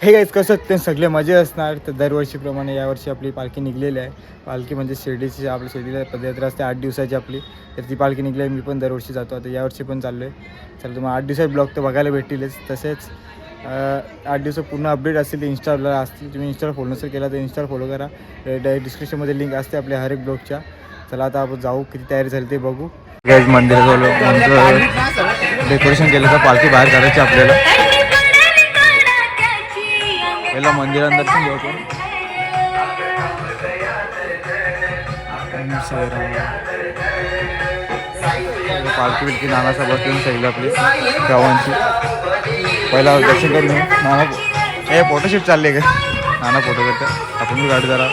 हे गाईज कसं ते सगळे मजे असणार. तर दरवर्षीप्रमाणे यावर्षी आपली पालखी निघलेली आहे. पालखी म्हणजे शिर्डीची आपली शिर्डीला पदयात्रा असते आठ दिवसाची आपली. तर ती पालखी निघली आहे मी पण दरवर्षी जातो. आता यावर्षी पण चाललो आहे चला तुम्हाला आठ दिवसात ब्लॉग तर बघायला भेटतीलच. तसेच आठ दिवस पूर्ण अपडेट असतील ते इंस्टाला असतील. तुम्ही इंस्टाला फॉलो नसेल केला तर इंस्टाला फॉलो करा. डिस्क्रिप्शनमध्ये लिंक असते आपल्या हर एक ब्लॉगच्या चला आता आपण जाऊ किती तयारी झाली ते बघू. गाईज मंदिराजवळ डेकोरेशन केलं तर पालखी बाहेर काढायची आपल्याला. मंदिरात दर्शन घेऊ आपण. पालखी बिलकी नानाचा बसून सैल आपली गावांची. पहिला दर्शन करून नाना हे फोटोशूट चालले का? नाना फोटो करता. आपण गाडी जरा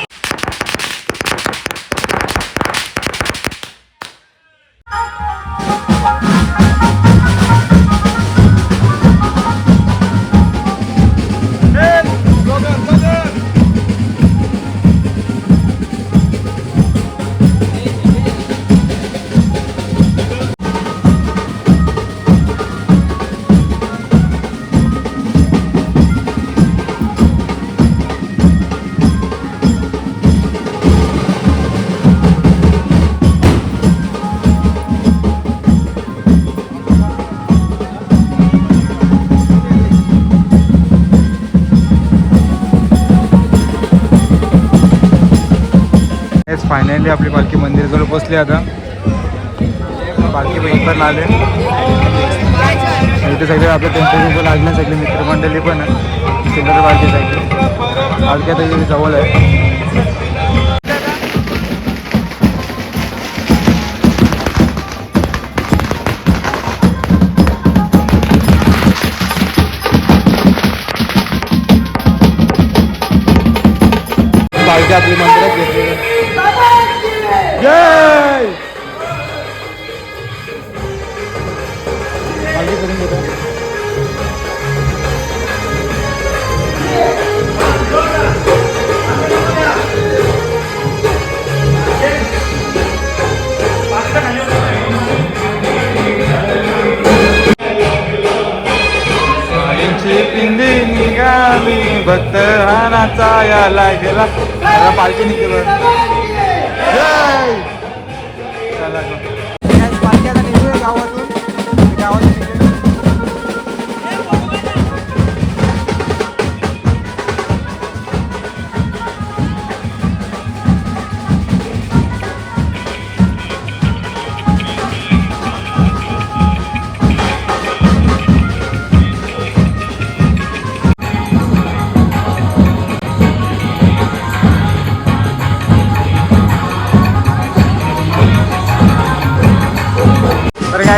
फायनली आपली पालखी मंदिराजवळ पोचली आता. पालखी बहीण पण आले. इथे सगळे आपले टेम्पो पण लागले सगळे मित्रमंडळी पण आहे. सुंदर साईड पालखी आता जवळ आहे. पालखी आपली मंदिरात घेतली. जय पालखी पिंडी निघाली भक्त याला गेला पालखी चला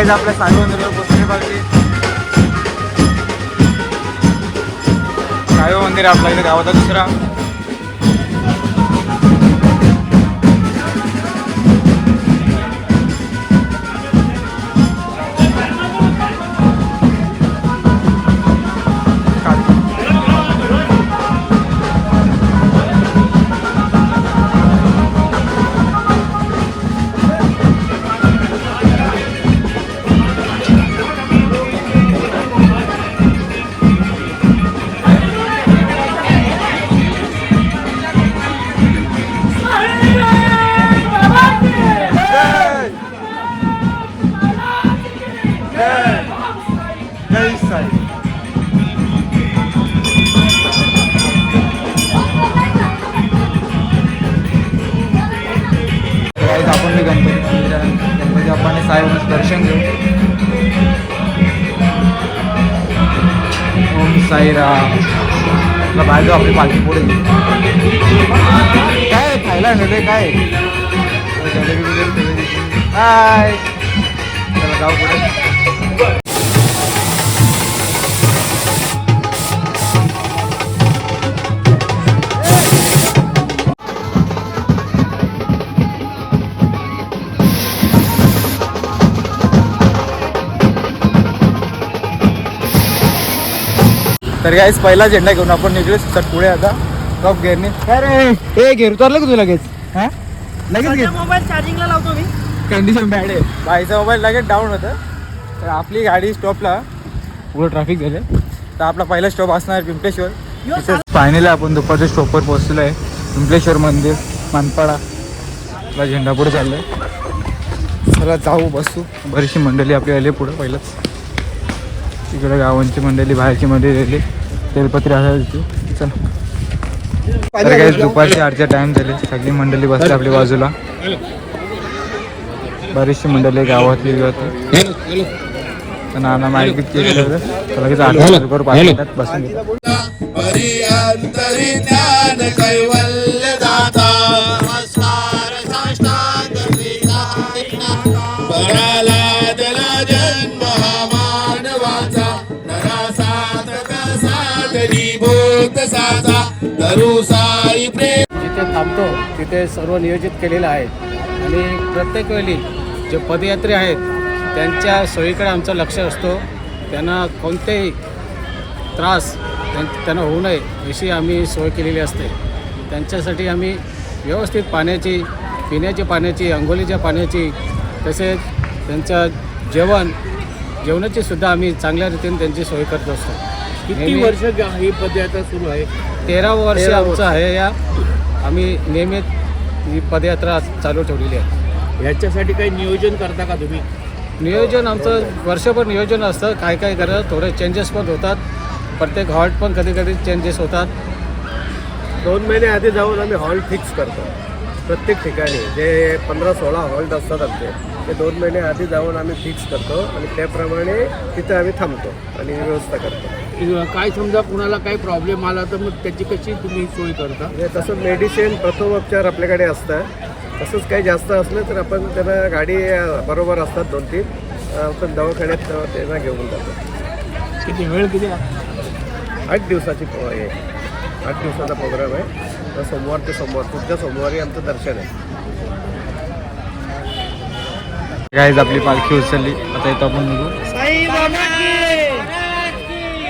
तर काय आपल्या साईबांजवळ पोचली पाहिजे साईबा मंदिर आपल्या इथे गावाचा दुसरा. गणपती बाप्पाने साहेबांचं दर्शन घेऊ ओम साईराम आपला बाहेर जाऊ आपली पालखी पुढे काय खायला नेले काय हाय चला जाऊ पुढे तर काहीच पहिला झेंडा घेऊन आपण निघलो सर पुढे आता टॉप गेअरने हे घेर उतरलं का तू लगेच? हा? लगेच घेत मोबाईल चार्जिंगला लावतो मी. कंडिशन बॅड आहे. बाईचा मोबाईल लगेच डाऊन होतं. तर आपली गाडी स्टॉपला पुढं ट्रॅफिक झालं तर आपला पहिला स्टॉप असणार पिंपळेश्वर. फायनली आपण दुपारच्या स्टॉपवर पोहोचलो आहे पिंपलेश्वर मंदिर मानपाडा. ला झेंडा पुढे चाललोय. चला जाऊ बसू. बरीचशी मंडळी आपली आली पुढं पहिलंच. तिकडे गावांची मंडळी बाहेरची मंडळी तेलपत्री असायची चला. तर काही दुपारची आठच्या टाइम झाले. सगळी मंडळी बसली आपली बाजूला. बरीचशी मंडळी गावातली होती तर नाना माहिती केलं तर लगेच आठ करू पाच मिनिटात बसून घेतात. साचा प्रेम. जिथे थांबतो तिथे सर्व नियोजित केलेलं आहे. आणि प्रत्येक वेळी जे पदयात्री आहेत त्यांच्या सोयीकडे आमचं लक्ष असतो. त्यांना कोणतेही त्रास त्यां- त्यांना होऊ नये अशी आम्ही सोय केलेली असते. त्यांच्यासाठी आम्ही व्यवस्थित पाण्याची पिण्याची पाण्याची अंघोलीच्या पाण्याची तसेच त्यांचं जेवण जेवणाची सुद्धा आम्ही चांगल्या रीतीने त्यांची सोय करत असतो. किती वर्ष ही पदयात्रा सुरू आहे? तेरा वर्ष आमचं आहे या आम्ही नियमित ही पदयात्रा चालू ठेवलेली आहे. ह्याच्यासाठी काही नियोजन करता का तुम्ही? नियोजन आमचं वर्षभर नियोजन असतं. काय काय करत थोडे चेंजेस पण होतात. प्रत्येक हॉल्ट पण कधी कधी चेंजेस होतात. दोन महिने आधी जाऊन आम्ही हॉल्ट फिक्स करतो. प्रत्येक ठिकाणी. जे पंधरा सोळा हॉल्ट असतात आमचे. ते दोन महिने आधी जाऊन आम्ही फिक्स करतो आणि त्याप्रमाणे तिथे आम्ही थांबतो आणि व्यवस्था करतो. काय समजा कुणाला काही प्रॉब्लेम आला तर मग त्याची कशी तुम्ही सोय करता? म्हणजे तसं मेडिसिन प्रथमोपचार आपल्याकडे असतं. तसंच काही जास्त असलं तर आपण त्यांना गाडी बरोबर असतात दोन तीन. आपण दवाखान्यात त्यांना घेऊन जातो. किती वेळ किती? आठ दिवसाची प- हे आठ दिवसाचा प्रोग्राम आहे. तर सोमवार ते सोमवार पुढच्या सोमवारी आमचं दर्शन आहे. गाईज आपली पालखी उचलली. आता इथं आपण निघू.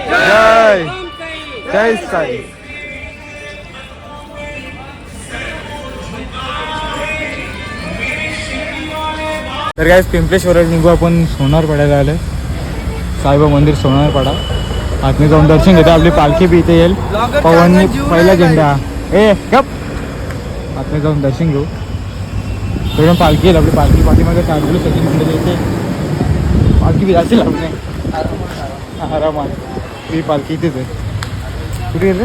जय. जय साई. तर काय पिंपलेश्वर निघू आपण. सोनारपाड्याला आलोय. साईबा मंदिर सोनारपाडा. आतमध्ये जाऊन दर्शन घेतो. आपली पालखी बी इथे येईल. पवननी पहिला झेंडा. ए गप. आतमध्ये जाऊन दर्शन घेऊ. पालखी येईल आपली पालखी पाठीमागे चालवली सगळी मंडळी येते पालखी बी जायची लागू नाही आरामात. ही पालखी इथेच आहे. कुठे येते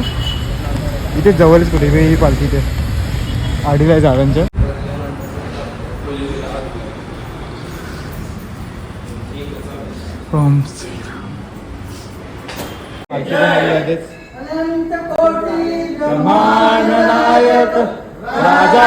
इथेच जवळच कुठे? ही पालखी इथे. आडीला आहे झाडांच्या. आहे. नायक राजा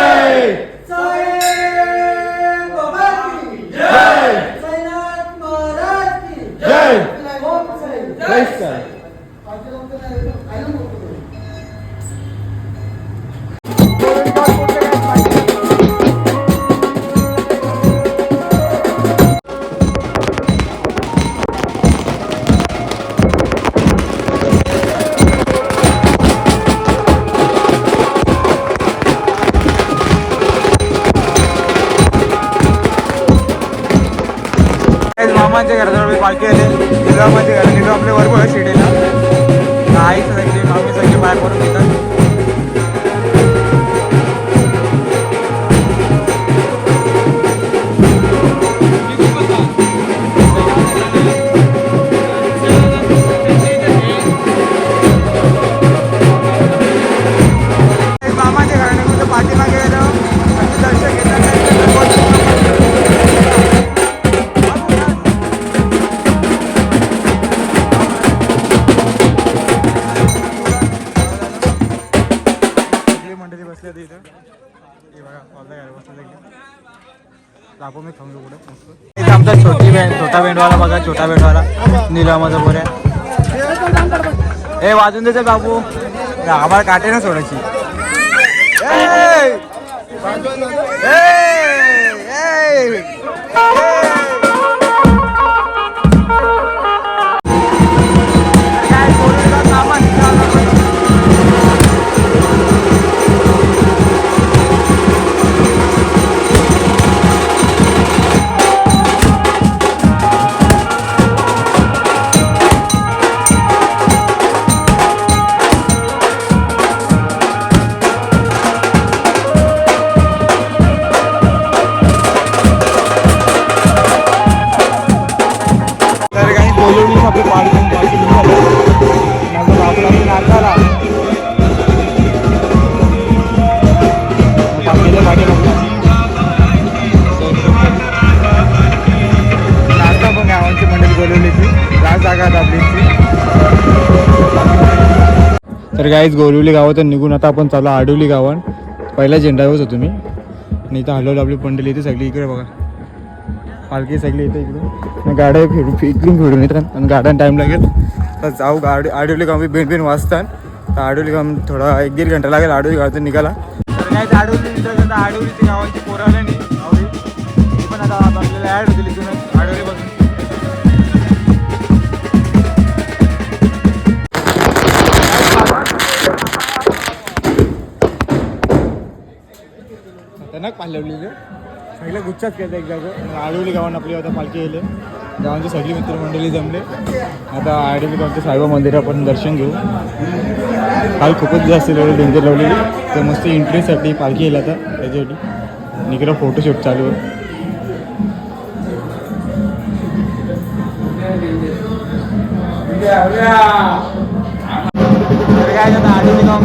छोटा बेटवाला निलामाचा बोऱ्या ए वाजून देते बाबू. आम्हाला काटे ना सोडायची. ए! ए! तर गाईच गोरिवली गावातून निघून आता आपण चालू आडवली गावात पहिला झेंडावरच होतो मी. आणि इथं हलवलं आपली पंढरी इथे सगळी इकडे बघा. पालखी सगळी इथे इकडून गाड्या फिरून इकडून फिरून येतात आणि गाड्या टाईम लागेल. तर जाऊ गाडी आडवली गाव मी बेन बेन वाजतात तर आडवली गाव थोडा एक दीड घंटा लागेल आडवली गावातून निघाला तर काय आडवली गावाची नाही. पण आता आपल्याला ॲड होतील खतरनाक पाहिलं सगळ्या गुच्छाच केलं एक जागं आडवली गावात आपली आता पालखी गेले गावांची सगळी मित्रमंडळी जमले. आता आडवली गावच्या साईबा मंदिरात आपण दर्शन घेऊ. काल खूपच जास्त लेवल डेंजर लावलेली. तर मस्त एंट्रीसाठी पालखी येईल आता. त्याच्यासाठी. निकडं फोटोशूट चालू आहे. काय आता आडवली गाव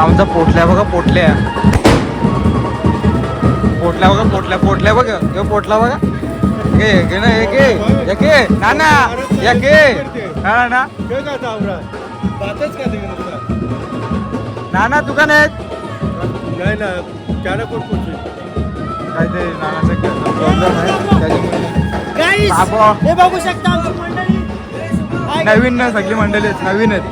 आमचा पोटल्या बघा पोटल्या. पोटल्या बघा पोटल्या पोटल्या बघा. पोटला बघा. घे घे ना हे घे या घे ना ना. या घे ना ना नाही ना चार कोण पोचले काय ते नानाचं हे बघू शकता आमची मंडळी. नवीन ना सगळी मंडळी आहेत नवीन आहेत.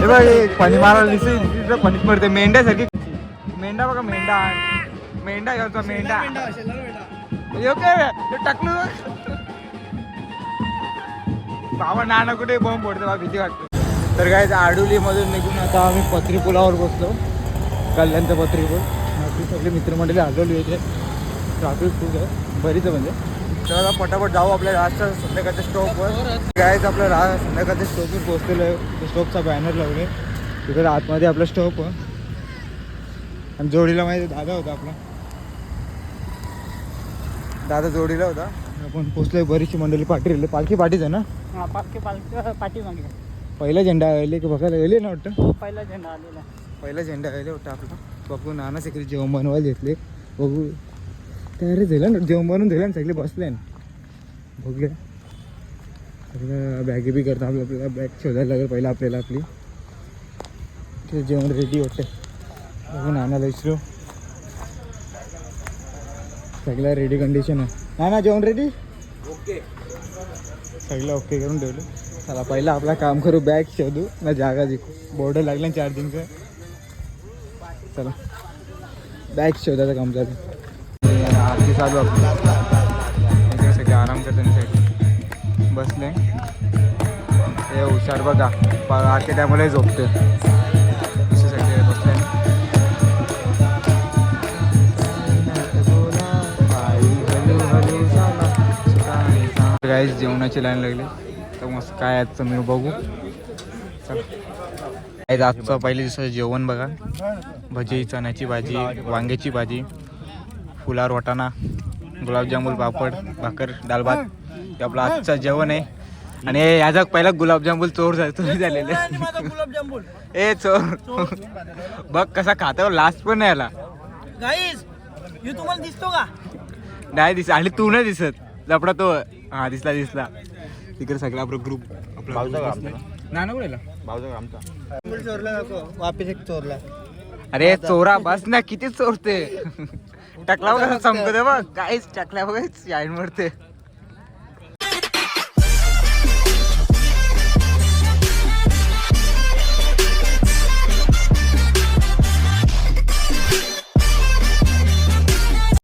हे बघ हे फणी मारायला दिसते तिथं फणीत मरते मेंढ्यासारखी मेंढा बघा मेंढा मेंढा घ्यायचा मेंढा योग्य टाकलो बाबा नाना कुठे? बॉम्ब फोडते बाबा भीती वाटते. तर काय आडुली मधून निघून आता आम्ही पत्री पुलावर बसलो. कल्याणचं पत्री पूल आपली सगळी मित्रमंडळी आढळली होते ट्राफिक खूप आहे. बरीच म्हणजे. आता पटापट जाऊ आपल्या राजच्या संध्याकाळच्या स्टॉपवर गायच आपल्या रा संध्याकाळच्या स्टॉपवर पोहोचलेलं आहे. स्टॉपचा बॅनर लावले. तिकडे आतमध्ये आपला स्टॉप आणि जोडीला माहिती दादा होता आपला. दादा जोडीला होता. आपण पोचलोय बरीचशी मंडळी पाठी राहिली. पालखी पाठीच आहे ना? हा पालखी पालखी पाठी मागे. पहिला झेंडा आले की बघायला गेले ना वाटतं? पहिला झेंडा आलेला पहिला झेंडा आले वाटतं आपला. बघू नाना सगळे जेवण बनवायला घेतले. बघू. तयारी झालं ना जेवण बनवून दिलं ना सगळे बसले ना. बघूया. सगळं बॅगी बी करता आपलं आपल्याला बॅग शोधायला लागेल पहिला आपल्याला आपली. ते जेवण रेडी होते बघू नानाला विचारू सगळं रेडी कंडिशन आहे. नाना जेवण रेडी ओके सगळं ओके करून ठेवलं. चला पहिला आपला काम करू बॅग शोधू ना जागा जिंकू. बोर्ड लागला ना चार्जिंगचं चला. बॅग शोधायचं काम चालू आरती चालू आपली इकडे सगळे आराम करताना बसले. हे हुशार बघा. प- आरती त्यामुळे झोपते असे सगळे बसले. काहीच जेवणाची लाईन लागली. तर मस्त काय आजचं मी बघू. आजचं पहिल्या दिवसाचं जेवण बघा. भजी चण्याची भाजी वांग्याची भाजी. फुलार वाटाणा गुलाबजामुन पापड भाकर डाळ भात. हे आपलं आजचं जेवण आहे. आणि याचा पहिला गुलाबजामुन चोर झाला चोरी झालेलं ए चोर. बघ कसा खातो लास्ट पण नाही आला तुम्हाला दिसतो का? नाही दिसत. आणि तू नाही दिसत. लपडा तो. हा दिसला दिसला. तिकडे सगळा आपला ग्रुप आपला group बसलाय. वापिस एक चोरला. अरे चोरा बस ना. किती चोरते. टकला बघा चमकते बघ. काहीच टकल्या बघ साईड मरते